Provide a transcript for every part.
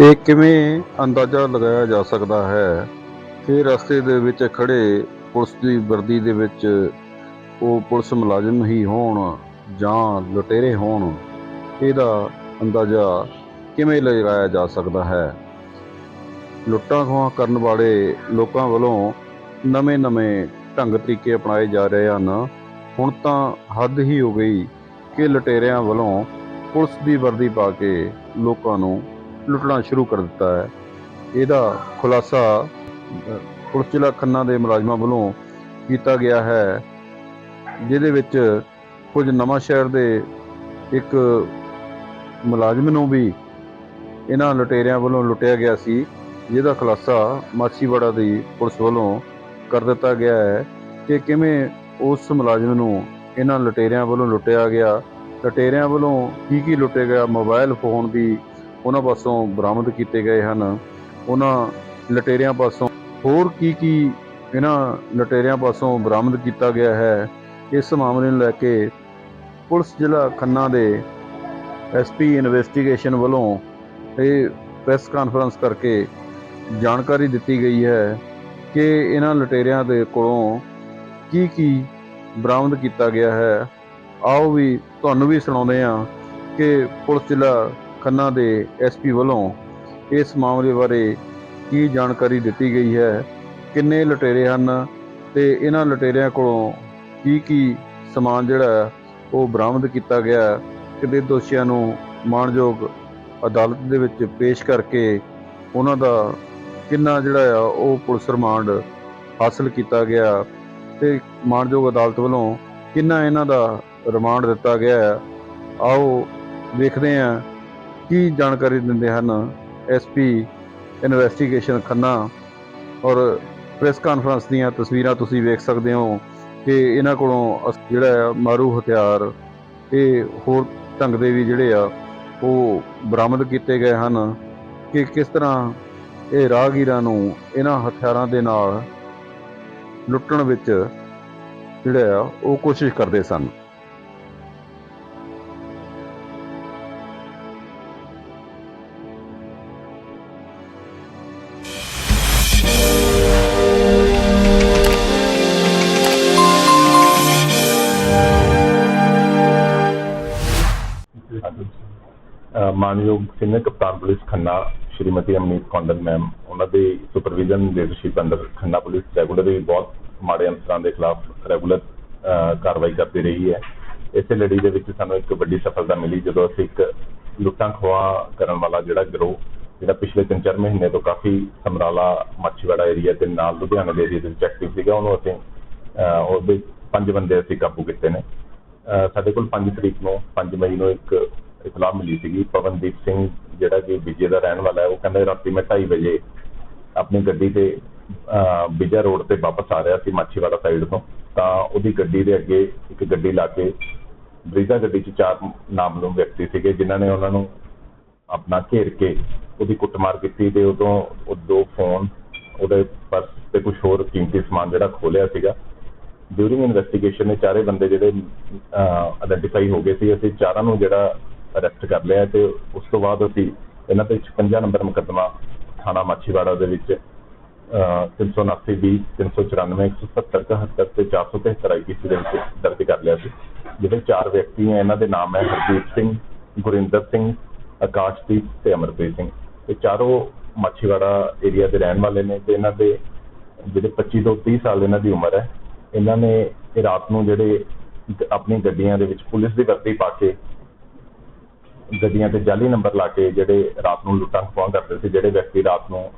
ਇਹ ਕਿਵੇਂ ਅੰਦਾਜ਼ਾ ਲਗਾਇਆ ਜਾ ਸਕਦਾ ਹੈ ਕਿ ਰਸਤੇ ਦੇ ਵਿੱਚ ਖੜੇ ਪੁਲਿਸ ਦੀ ਵਰਦੀ ਦੇ ਵਿੱਚ ਉਹ ਪੁਲਿਸ ਮੁਲਾਜ਼ਮ ਹੀ ਹੋਣ ਜਾਂ ਲੁਟੇਰੇ ਹੋਣ? ਇਹਦਾ ਅੰਦਾਜ਼ਾ ਕਿਵੇਂ ਲਗਾਇਆ ਜਾ ਸਕਦਾ ਹੈ? ਲੁੱਟਾਂ ਖੋਹਾਂ ਕਰਨ ਵਾਲੇ ਲੋਕਾਂ ਵੱਲੋਂ ਨਵੇਂ-ਨਵੇਂ ਢੰਗ ਤਰੀਕੇ ਅਪਣਾਏ ਜਾ ਰਹੇ ਹਨ। ਹੁਣ ਤਾਂ ਹੱਦ ਹੀ ਹੋ ਗਈ ਕਿ ਲੁਟੇਰਿਆਂ ਵੱਲੋਂ ਪੁਲਿਸ ਦੀ ਵਰਦੀ ਪਾ ਕੇ ਲੋਕਾਂ ਨੂੰ ਲੁੱਟਣਾ ਸ਼ੁਰੂ ਕਰ ਦਿੱਤਾ ਹੈ। ਇਹਦਾ ਖੁਲਾਸਾ ਪੁਲਿਸ ਜ਼ਿਲ੍ਹਾ ਖੰਨਾ ਦੇ ਮੁਲਾਜ਼ਮਾਂ ਵੱਲੋਂ ਕੀਤਾ ਗਿਆ ਹੈ, ਜਿਹਦੇ ਵਿੱਚ ਕੁਝ ਨਵਾਂ ਸ਼ਹਿਰ ਦੇ ਇੱਕ ਮੁਲਾਜ਼ਮ ਨੂੰ ਵੀ ਇਹਨਾਂ ਲੁਟੇਰਿਆਂ ਵੱਲੋਂ ਲੁੱਟਿਆ ਗਿਆ ਸੀ। ਜਿਹਦਾ ਖੁਲਾਸਾ ਮਾਛੀਵਾੜਾ ਦੀ ਪੁਲਿਸ ਵੱਲੋਂ ਕਰ ਦਿੱਤਾ ਗਿਆ ਹੈ ਕਿ ਕਿਵੇਂ ਉਸ ਮੁਲਾਜ਼ਮ ਨੂੰ ਇਹਨਾਂ ਲੁਟੇਰਿਆਂ ਵੱਲੋਂ ਲੁੱਟਿਆ ਗਿਆ। ਲੁਟੇਰਿਆਂ ਵੱਲੋਂ ਕੀ ਕੀ ਲੁੱਟਿਆ ਗਿਆ? ਮੋਬਾਈਲ ਫੋਨ ਵੀ ਉਹਨਾਂ ਪਾਸੋਂ ਬਰਾਮਦ ਕੀਤੇ ਗਏ ਹਨ। ਉਹਨਾਂ ਲਟੇਰਿਆਂ ਪਾਸੋਂ ਹੋਰ ਕੀ ਕੀ ਇਹਨਾਂ ਲਟੇਰਿਆਂ ਪਾਸੋਂ ਬਰਾਮਦ ਕੀਤਾ ਗਿਆ ਹੈ, ਇਸ ਮਾਮਲੇ ਨੂੰ ਲੈ ਕੇ ਪੁਲਿਸ ਜ਼ਿਲ੍ਹਾ ਖੰਨਾ ਦੇ ਐਸਪੀ ਇਨਵੈਸਟੀਗੇਸ਼ਨ ਵੱਲੋਂ ਇਹ ਪ੍ਰੈਸ ਕਾਨਫਰੰਸ ਕਰਕੇ ਜਾਣਕਾਰੀ ਦਿੱਤੀ ਗਈ ਹੈ ਕਿ ਇਹਨਾਂ ਲਟੇਰਿਆਂ ਦੇ ਕੋਲੋਂ ਕੀ ਕੀ ਬਰਾਮਦ ਕੀਤਾ ਗਿਆ ਹੈ। ਆਓ ਵੀ ਤੁਹਾਨੂੰ ਵੀ ਸੁਣਾਉਂਦੇ ਹਾਂ ਕਿ ਪੁਲਿਸ ਜ਼ਿਲ੍ਹਾ ਖੰਨਾ ਦੇ ਐਸਪੀ ਵੱਲੋਂ ਇਸ ਮਾਮਲੇ ਬਾਰੇ ਕੀ ਜਾਣਕਾਰੀ ਦਿੱਤੀ ਗਈ ਹੈ ਕਿੰਨੇ ਲੁਟੇਰੇ ਹਨ ਤੇ ਇਹਨਾਂ ਲੁਟੇਰਿਆਂ ਕੋਲੋਂ ਕੀ ਕੀ ਸਮਾਨ ਜਿਹੜਾ ਉਹ ਬਰਾਮਦ ਕੀਤਾ ਗਿਆ ਕਿਤੇ ਦੋਸ਼ੀਆਂ ਨੂੰ ਮਾਣਯੋਗ ਅਦਾਲਤ ਦੇ ਵਿੱਚ ਪੇਸ਼ ਕਰਕੇ ਉਹਨਾਂ ਦਾ ਕਿੰਨਾ ਜਿਹੜਾ ਆ ਉਹ ਪੁਲਿਸ ਰਿਮਾਂਡ ਹਾਸਲ ਕੀਤਾ ਗਿਆ ਤੇ ਮਾਣਯੋਗ ਅਦਾਲਤ ਵੱਲੋਂ ਕਿੰਨਾ ਇਹਨਾਂ ਦਾ ਰਿਮਾਂਡ ਦਿੱਤਾ ਗਿਆ ਹੈ। ਆਓ ਵੇਖਦੇ ਹਾਂ ਕੀ ਜਾਣਕਾਰੀ ਦਿੰਦੇ ਹਨ ਐਸਪੀ ਇਨਵੈਸਟੀਗੇਸ਼ਨ ਖੰਨਾ? ਔਰ ਪ੍ਰੈਸ ਕਾਨਫਰੰਸ ਦੀਆਂ ਤਸਵੀਰਾਂ ਤੁਸੀਂ ਵੇਖ ਸਕਦੇ ਹੋ ਕਿ ਇਹਨਾਂ ਕੋਲੋਂ ਅਸ- ਜਿਹੜਾ ਆ ਮਾਰੂ ਹਥਿਆਰ ਇਹ ਹੋਰ ਢੰਗ ਦੇ ਵੀ ਜਿਹੜੇ ਆ, ਉਹ ਬਰਾਮਦ ਕੀਤੇ ਗਏ ਹਨ ਕਿ ਕਿਸ ਤਰ੍ਹਾਂ ਇਹ ਰਾਹਗੀਰਾਂ ਨੂੰ ਇਹਨਾਂ ਹਥਿਆਰਾਂ ਦੇ ਨਾਲ ਲੁੱਟਣ ਵਿੱਚ ਜਿਹੜਾ ਆ, ਉਹ ਕੋਸ਼ਿਸ਼ ਕਰਦੇ ਸਨ। ਮਾਨਯੋਗ ਸੀਨੀਅਰ ਕਪਤਾਨ ਪੁਲਿਸ ਖੰਨਾ, ਸ਼੍ਰੀਮਤੀ ਅਮਨੀਤ ਕੌਂਡਲ ਮੈਮ ਉਹਨਾਂ ਦੇ supervision leadership under Khanna police regularly ਬਹੁਤ ਮਾੜੇ ਅਨਸਰਾਂ ਦੇ ਖਿਲਾਫ ਰੈਗੂਲਰ ਕਾਰਵਾਈ ਕਰਦੀ ਰਹੀ ਹੈ। ਇਸੇ ਲੜੀ ਦੇ ਵਿੱਚ ਸਾਨੂੰ ਇੱਕ ਵੱਡੀ ਸਫਲਤਾ ਮਿਲੀ ਜਦੋਂ ਅਸੀਂ ਇੱਕ ਲੁੱਟਾਂ ਖੋਹਾਂ ਕਰਨ ਵਾਲਾ ਜਿਹੜਾ ਗਰੋਹ, ਜਿਹੜਾ ਪਿਛਲੇ 3-4 ਮਹੀਨੇ ਤੋਂ ਕਾਫੀ ਸਮਰਾਲਾ ਮੱਛੀਵਾੜਾ ਏਰੀਆ ਤੇ ਨਾਲ ਲੁਧਿਆਣਾ ਦੇ ਏਰੀਆ ਦੇ ਵਿੱਚ ਐਕਟਿਵ ਸੀਗਾ, ਉਹਨੂੰ ਅਸੀਂ ਉਹਦੇ ਪੰਜ ਬੰਦੇ ਅਸੀਂ ਕਾਬੂ ਕੀਤੇ ਨੇ। ਸਾਡੇ ਕੋਲ 5 ਤਰੀਕ ਨੂੰ 5 ਮਈ ਨੂੰ ਇੱਕ ਇਤਲਾਹ ਮਿਲੀ ਸੀਗੀ। ਪਵਨਦੀਪ ਸਿੰਘ ਜਿਹੜਾ ਕਿ ਵਿਜੇ ਦਾ ਰਹਿਣ ਵਾਲਾ ਹੈ, ਉਹ ਕਹਿੰਦਾ ਰਾਤੀ ਮੈਂ 2:30 ਵਜੇ ਆਪਣੀ ਗੱਡੀ ਤੇ, ਅਹ ਰੋਡ ਤੇ ਵਾਪਸ ਆ ਰਿਹਾ ਸੀ ਮਾਛੀਵਾੜਾ ਸਾਈਡ ਤੋਂ। ਤਾਂ ਉਹਦੀ ਗੱਡੀ ਦੇ ਅੱਗੇ ਇੱਕ ਗੱਡੀ ਲਾ ਕੇ ਬ੍ਰੀਜਾ ਗੱਡੀ 'ਚ ਚਾਰ ਨਾਮਲੂਮ ਵਿਅਕਤੀ ਸੀਗੇ, ਜਿਨ੍ਹਾਂ ਨੇ ਉਹਨਾਂ ਨੂੰ ਆਪਣਾ ਘੇਰ ਕੇ ਉਹਦੀ ਕੁੱਟਮਾਰ ਕੀਤੀ ਤੇ ਉਦੋਂ ਉਹ ਦੋ ਫੋਨ ਉਹਦੇ ਪਰਸ ਤੇ ਕੁਝ ਹੋਰ ਕੀਮਤੀ ਸਮਾਨ ਜਿਹੜਾ ਖੋਲਿਆ ਸੀਗਾ। ਡਿਊਰਿੰਗ ਇਨਵੈਸਟੀਗੇਸ਼ਨ ਨੇ ਚਾਰੇ ਬੰਦੇ ਜਿਹੜੇ ਆਇਡੈਂਟੀਫਾਈ ਹੋ ਗਏ ਸੀ ਅਸੀਂ ਚਾਰਾਂ ਨੂੰ ਜਿਹੜਾ ਅਰੈਸਟ ਕਰ ਲਿਆ ਤੇ ਉਸ ਤੋਂ ਬਾਅਦ ਅਸੀਂ ਇਹਨਾਂ ਤੇ 56 ਨੰਬਰ ਮੁਕੱਦਮਾ ਥਾਣਾ ਮਾਛੀਵਾੜਾ ਦੇ ਵਿੱਚ ਅਹ, 379 20 394 170 71 ਤੇ 473 ਆਈਪੀਸੀ ਦੇ ਵਿੱਚ ਦਰਜ ਕਰ ਲਿਆ ਸੀ। ਜਿਹੜੇ ਚਾਰ ਵਿਅਕਤੀ ਹੈ ਇਹਨਾਂ ਦੇ ਨਾਮ ਹੈ ਹਰਦੀਪ ਸਿੰਘ ਗੁਰਿੰਦਰ ਸਿੰਘ ਆਕਾਸ਼ਦੀਪ ਤੇ ਅਮਰਪ੍ਰੀਤ ਸਿੰਘ। ਇਹ ਚਾਰੋਂ ਮਾਛੀਵਾੜਾ ਏਰੀਆ ਦੇ ਰਹਿਣ ਵਾਲੇ ਨੇ ਤੇ ਇਹਨਾਂ ਦੇ ਜਿਹੜੇ 25 ਤੋਂ 30 ਸਾਲ ਇਹਨਾਂ ਦੀ ਉਮਰ ਹੈ ਇਹਨਾਂ ਨੇ ਰਾਤ ਨੂੰ ਜਿਹੜੇ ਆਪਣੀ ਗੱਡੀਆਂ ਦੇ ਵਿੱਚ ਪੁਲਿਸ ਦੀ ਵਰਦੀ ਪਾ ਕੇ ਗੱਡੀਆਂ ਤੇ ਜਾਲੀ ਨੰਬਰ ਲਾ ਕੇ ਜਿਹੜੇ ਰਾਤ ਨੂੰ ਲੁੱਟਾਂ ਖੋਹਾਂ ਕਰਦੇ ਸੀ, ਜਿਹੜੇ ਵਿਅਕਤੀ ਰਾਤ ਨੂੰ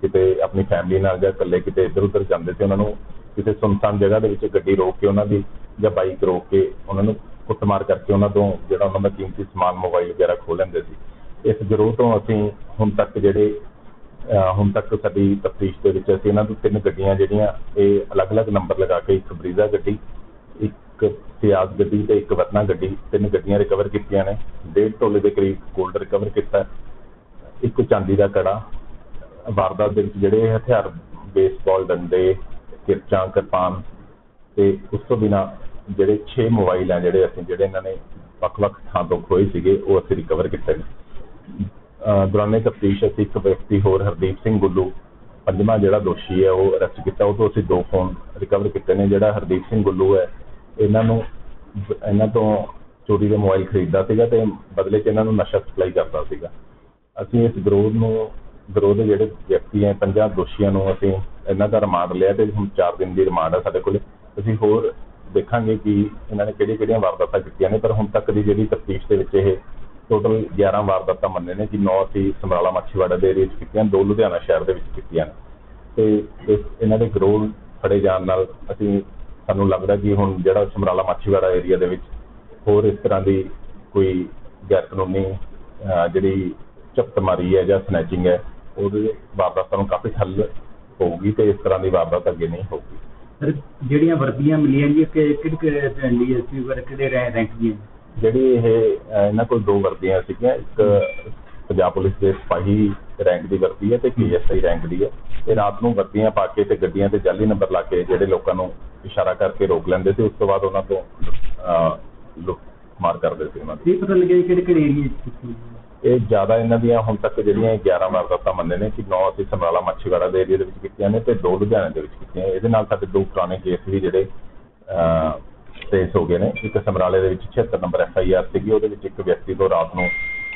ਕਿਤੇ ਆਪਣੀ ਫੈਮਿਲੀ ਨਾਲ ਜਾਂ ਇਕੱਲੇ ਕਿਤੇ ਇੱਧਰ ਉੱਧਰ ਜਾਂਦੇ ਸੀ, ਉਹਨਾਂ ਨੂੰ ਕਿਸੇ ਸੁਨਸਾਨ ਜਗ੍ਹਾ ਦੇ ਵਿੱਚ ਗੱਡੀ ਰੋਕ ਕੇ ਉਹਨਾਂ ਦੀ ਜਾਂ ਬਾਈਕ ਰੋਕ ਕੇ ਉਹਨਾਂ ਨੂੰ ਕੁੱਟਮਾਰ ਕਰਕੇ ਉਹਨਾਂ ਤੋਂ ਜਿਹੜਾ ਉਹਨਾਂ ਦਾ ਕੀਮਤੀ ਸਮਾਨ ਮੋਬਾਈਲ ਵਗੈਰਾ ਖੋਹ ਲੈਂਦੇ ਸੀ। ਇਸ ਗਿਰੋਹ ਤੋਂ ਅਸੀਂ ਹੁਣ ਤੱਕ ਜਿਹੜੇ ਹੁਣ ਤੱਕ ਸਾਡੀ ਤਫਤੀਸ਼ ਦੇ ਵਿੱਚ ਅਸੀਂ ਇਹਨਾਂ ਤੋਂ ਤਿੰਨ ਗੱਡੀਆਂ ਜਿਹੜੀਆਂ ਇਹ ਅਲੱਗ-ਅਲੱਗ ਨੰਬਰ ਲਗਾ ਕੇ ਇੱਕ ਬਰੀਜ਼ਾ ਗੱਡੀ, ਇੱਕ ਸਿਆਜ਼ ਗੱਡੀ ਤੇ ਇੱਕ ਵਰਨਾ ਗੱਡੀ, ਤਿੰਨ ਗੱਡੀਆਂ ਰਿਕਵਰ ਕੀਤੀਆਂ ਨੇ। ਡੇਢ ਤੋਲੇ ਦੇ ਕਰੀਬ 골ਡ ਰਿਕਵਰ ਕੀਤਾ। ਇੱਕ ਚਾਂਦੀ ਦਾ ਕੜਾ। ਵਾਰਦਾਤ ਦੇ ਵਿੱਚ ਜਿਹੜੇ ਹਥਿਆਰ ਬੇਸਬਾਲ ਡੰਡੇ, ਕਿਰਚਾਂ, ਕਿਰਪਾਨ ਤੇ ਉਸ ਤੋਂ ਬਿਨਾ ਜਿਹੜੇ 6 ਮੋਬਾਈਲ ਆ ਜਿਹੜੇ ਅਸੀਂ, ਜਿਹੜੇ ਇਹਨਾਂ ਨੇ ਵੱਖ-ਵੱਖ ਥਾਂ ਤੋਂ ਖੋਏ ਸੀਗੇ, ਉਹ ਅਸੀਂ ਰਿਕਵਰ ਕੀਤੇ ਨੇ। ਦੌਰਾਨੇ ਤਫਤੀਸ਼ ਅਸੀਂ ਇੱਕ ਵਿਅਕਤੀ ਹੋਰ, ਹਰਦੀਪ ਸਿੰਘ ਗੁੱਲੂ, ਪੰਜਵਾਂ ਜਿਹੜਾ ਦੋਸ਼ੀ ਹੈ, ਉਹ ਅਰੈਸਟ ਕੀਤਾ। ਉਹ ਤੋਂ ਅਸੀਂ ਦੋ ਫੋਨ ਰਿਕਵਰ ਕੀਤੇ ਨੇ। ਜਿਹੜਾ ਹਰਦੀਪ ਸਿੰਘ ਗੁੱਲੂ ਹੈ, ਇਹਨਾਂ ਨੂੰ ਇਹਨਾਂ ਤੋਂ ਚੋਰੀ ਦੇ ਮੋਬਾਈਲ ਖਰੀਦਦਾ ਸੀਗਾ ਤੇ ਬਦਲੇ 'ਚ ਇਹਨਾਂ ਨੂੰ ਨਸ਼ਾ ਸਪਲਾਈ ਕਰਦਾ ਸੀਗਾ। ਅਸੀਂ ਇਸ ਗਰੋਹ ਨੂੰ ਗਰੋਹ ਦੇ ਜਿਹੜੇ ਵਿਅਕਤੀ ਹੈ ਪੰਜਾਂ ਦੋਸ਼ੀਆਂ ਨੂੰ ਅਸੀਂ ਇਹਨਾਂ ਦਾ ਰਿਮਾਂਡ ਲਿਆ ਤੇ ਹੁਣ 4 ਦਿਨ ਦੀ ਰਿਮਾਂਡ ਹੈ ਸਾਡੇ ਕੋਲ। ਅਸੀਂ ਹੋਰ ਦੇਖਾਂਗੇ ਕਿ ਇਹਨਾਂ ਨੇ ਕਿਹੜੀਆਂ ਕਿਹੜੀਆਂ ਵਾਰਦਾਤਾਂ ਕੀਤੀਆਂ ਨੇ, ਪਰ ਹੁਣ ਤੱਕ ਦੀ ਜਿਹੜੀ ਤਫਤੀਸ਼ ਦੇ ਵਿੱਚ ਇਹ ਟੋਟਲ 11 ਵਾਰਦਾਤਾਂ ਮੰਨੇ ਨੇ ਕਿ 9 ਅਸੀਂ ਸਮਰਾਲਾ ਮਾਛੀਵਾੜਾ ਦੇ ਏਰੀਆ 'ਚ ਕੀਤੀਆਂ ਦੋ ਲੁਧਿਆਣਾ ਸ਼ਹਿਰ ਦੇ ਵਿੱਚ ਕੀਤੀਆਂ ਨੇ। ਤੇ ਇਸ ਇਹਨਾਂ ਦੇ ਗਰੋਹ ਫੜੇ ਜਾਣ ਨਾਲ ਅਸੀਂ ਸਾਨੂੰ ਲੱਗਦਾ ਕਿ ਹੁਣ ਜਿਹੜਾ ਸਮਰਾਲਾ ਮਾਛੀਵਾੜਾ ਏਰੀਆ ਦੇ ਵਿੱਚ ਹੋਰ ਇਸ ਤਰ੍ਹਾਂ ਦੀ ਕੋਈ ਗੈਰ ਕਾਨੂੰਨੀ ਅਹ, ਜਿਹੜੀ ਝਪਟਮਾਰੀ ਹੈ ਜਾਂ ਸਨੈਚਿੰਗ ਹੈ ਉਹਦੇ ਵਾਰਦਾਤਾਂ ਨੂੰ ਕਾਫੀ ਹੱਲ ਹੋਊਗੀ ਤੇ ਇਸ ਤਰ੍ਹਾਂ ਦੀ ਵਾਰਦਾਤ ਅੱਗੇ ਨਹੀਂ ਹੋਊਗੀ। ਜਿਹੜੀਆਂ ਵਰਦੀਆਂ ਮਿਲੀਆਂ ਜੀ ਕਿ ਕਿਹੜੇ ਡੀਐਸਪੀ ਵਰ ਕਿਹੜੇ ਰੈਂਕ ਦੀਆਂ? ਜਿਹੜੀ ਇਹ ਇਹਨਾਂ ਕੋਲ ਦੋ ਵਰਦੀਆਂ ਸੀਗੀਆਂ ਇੱਕ ਪੰਜਾਬ ਪੁਲਿਸ ਦੇ ਸਿਪਾਹੀ ਰੈਂਕ ਦੀ ਵਰਦੀ ਹੈ ਤੇ ਪੀਐਸਆਈ ਰੈਂਕ ਦੀ ਹੈ। ਇਹ ਰਾਤ ਨੂੰ ਵਰਦੀਆਂ ਪਾ ਕੇ ਤੇ ਗੱਡੀਆਂ ਤੇ ਜਾਲੀ ਨੰਬਰ ਲਾ ਕੇ ਜਿਹੜੇ ਲੋਕਾਂ ਨੂੰ ਇਸ਼ਾਰਾ ਕਰਕੇ ਰੋਕ ਲੈਂਦੇ ਸੀ ਉਸ ਤੋਂ ਬਾਅਦ ਉਹਨਾਂ ਤੋਂ ਲੁੱਟ ਮਾਰ ਕਰਦੇ ਸੀ ਉਹਨਾਂ ਦੀ। ਇਹ ਪਤਾ ਲੱਗਿਆ ਕਿਹੜੇ ਕਿਹੜੇ ਏਰੀਏ ਚ ਇਹ ਜ਼ਿਆਦਾ ਇਹਨਾਂ ਦੀਆਂ ਹੁਣ ਤੱਕ ਜਿਹੜੀਆਂ 11 ਵਾਰਦਾਤਾਂ ਮੰਨੇ ਨੇ ਕਿ 9 ਅਸੀਂ ਸਮਰਾਲਾ ਮਾਛੀਵਾੜਾ ਦੇ ਏਰੀਆ ਦੇ ਵਿੱਚ ਕੀਤੀਆਂ ਨੇ ਤੇ ਦੋ ਲੁਧਿਆਣੇ ਦੇ ਵਿੱਚ ਕੀਤੀਆਂ ਇਹਦੇ ਨਾਲ ਸਾਡੇ ਦੋ ਪੁਰਾਣੇ ਕੇਸ ਵੀ ਜਿਹੜੇ ਟ੍ਰੇਸ ਹੋ ਗਏ ਨੇ। ਇੱਕ ਸਮਰਾਲੇ ਦੇ ਵਿੱਚ 76 ਨੰਬਰ ਐਫ ਆਈ ਆਰ ਸੀਗੀ। ਉਹਦੇ ਵਿੱਚ ਇੱਕ ਵਿਅਕਤੀ ਤੋਂ ਰਾਤ ਨੂੰ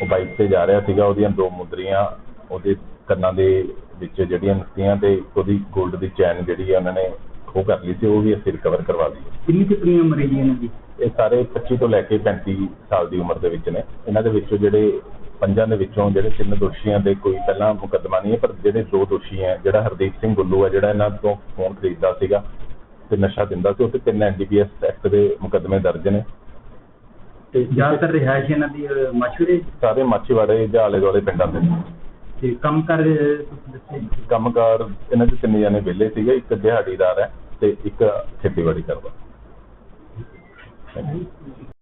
ਉਹ ਬਾਈਕ ਤੇ ਜਾ ਰਿਹਾ ਸੀਗਾ। ਉਹਦੀਆਂ ਦੋ ਮੁੰਦਰੀਆਂ ਉਹਦੇ ਕੰਨਾਂ ਦੇ ਵਿੱਚ ਜਿਹੜੀਆਂ ਨੱਤੀਆਂ ਤੇ ਉਹਦੀ 골ਡ ਦੀ ਚੈਨ ਜਿਹੜੀ ਹੈ ਉਹਨਾਂ ਨੇ ਖੋਹ ਕਰ ਲਈ ਸੀ। ਉਹ ਵੀ ਅਸੀਂ ਰਿਕਵਰ ਕਰਵਾ ਲਈ। ਕਿੰਨੀ ਕਿੰਨੀ ਉਮਰ ਹੈ ਇਹਨਾਂ ਦੀ? ਇਹ ਸਾਰੇ 25 ਤੋਂ ਲੈ ਕੇ 35 ਸਾਲ ਦੀ ਉਮਰ ਦੇ ਵਿੱਚ ਨੇ। ਇਹਨਾਂ ਦੇ ਵਿੱਚੋਂ ਜਿਹੜੇ ਪੰਜਾਂ ਦੇ ਵਿੱਚੋਂ ਜਿਹੜੇ ਤਿੰਨ ਦੋਸ਼ੀਆਂ ਦੇ ਕੋਈ ਪਹਿਲਾਂ ਮੁਕੱਦਮਾ ਨਹੀਂ ਹੈ ਪਰ ਜਿਹੜੇ ਦੋ ਦੋਸ਼ੀ ਹੈ ਜਿਹੜਾ ਹਰਦੀਪ ਸਿੰਘ ਗੁੱਲੂ ਹੈ ਜਿਹੜਾ ਇਹਨਾਂ ਤੋਂ ਫੋਨ ਖਰੀਦਦਾ ਸੀਗਾ ਤੇ ਨਸ਼ਾ ਦਿੰਦਾ ਸੀ ਉੱਤੇ ਤਿੰਨ ਐਨਡੀਪੀਐਸ ਐਕਟ ਦੇ ਮੁਕੱਦਮੇ ਦਰਜ ਨੇ ਤੇ ਜ਼ਿਆਦਾਤਰ ਰਿਹਾਇਸ਼ ਇਹਨਾਂ ਦੀ ਅਹ, ਹੈ ਸਾਰੇ ਮਾਛੀਵਾੜੇ ਦੇ ਆਲੇ ਦੁਆਲੇ ਪਿੰਡਾਂ ਦੇ ਨੇ। ਤੇ ਕੰਮ ਕਰ ਤੁਸੀਂ ਦੱਸਿਆ ਜੀ। ਕੰਮਕਾਰ ਇਹਨਾਂ ਦੇ ਤਿੰਨ ਜਣੇ ਵਿਹਲੇ ਸੀਗੇ ਇੱਕ ਦਿਹਾੜੀਦਾਰ ਹੈ ਤੇ ਇੱਕ ਖੇਤੀਬਾੜੀ ਕਰਦਾ.